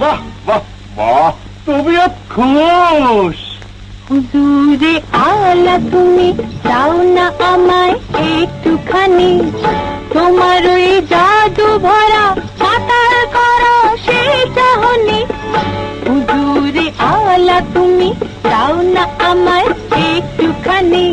বাহ বাহ তবিয়ত খুশ। হুজুরে আলা তুমি দাও না আমায় একটুখানি। তোমার ওই জাদু ভরা পাতার করো সেই চাহনি। হুজুরে আলা তুমি দাও না আমায় একটুখানি।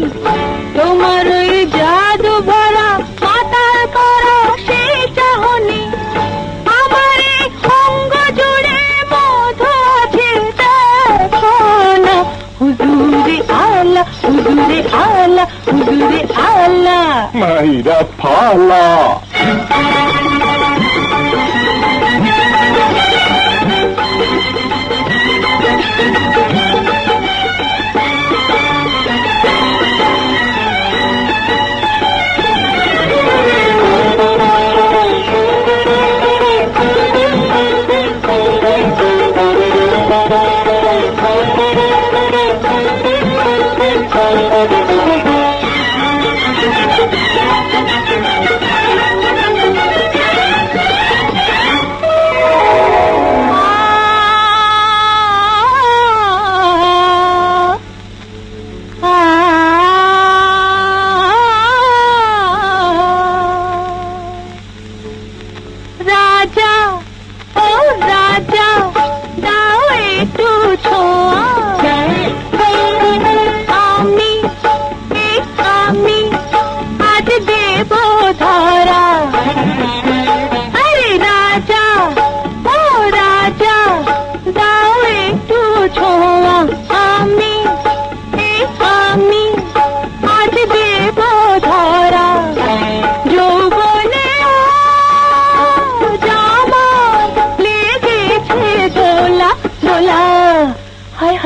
আলা হুজুরে আলা হুজুরে আলা মাইরা ফালা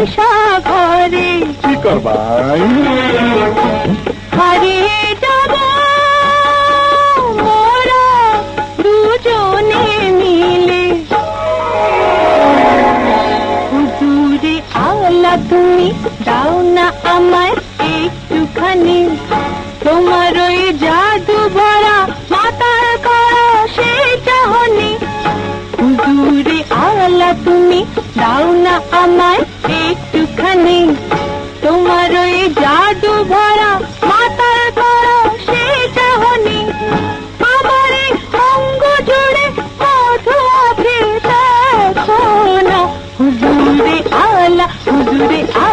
ঘরে কি করবাই হারিয়ে যাব। মোরা দুজনে মিলে। হুজুরে আলা তুমি দাও না আমায় একটুখানি। তোমার ওই জাদু না আমায় একটুখানি। তোমার ওই জাদু ভরা মাতার করা সেই চাহনি। আমার অঙ্গ জুড়ে মধু আলা, হুজুরে আলা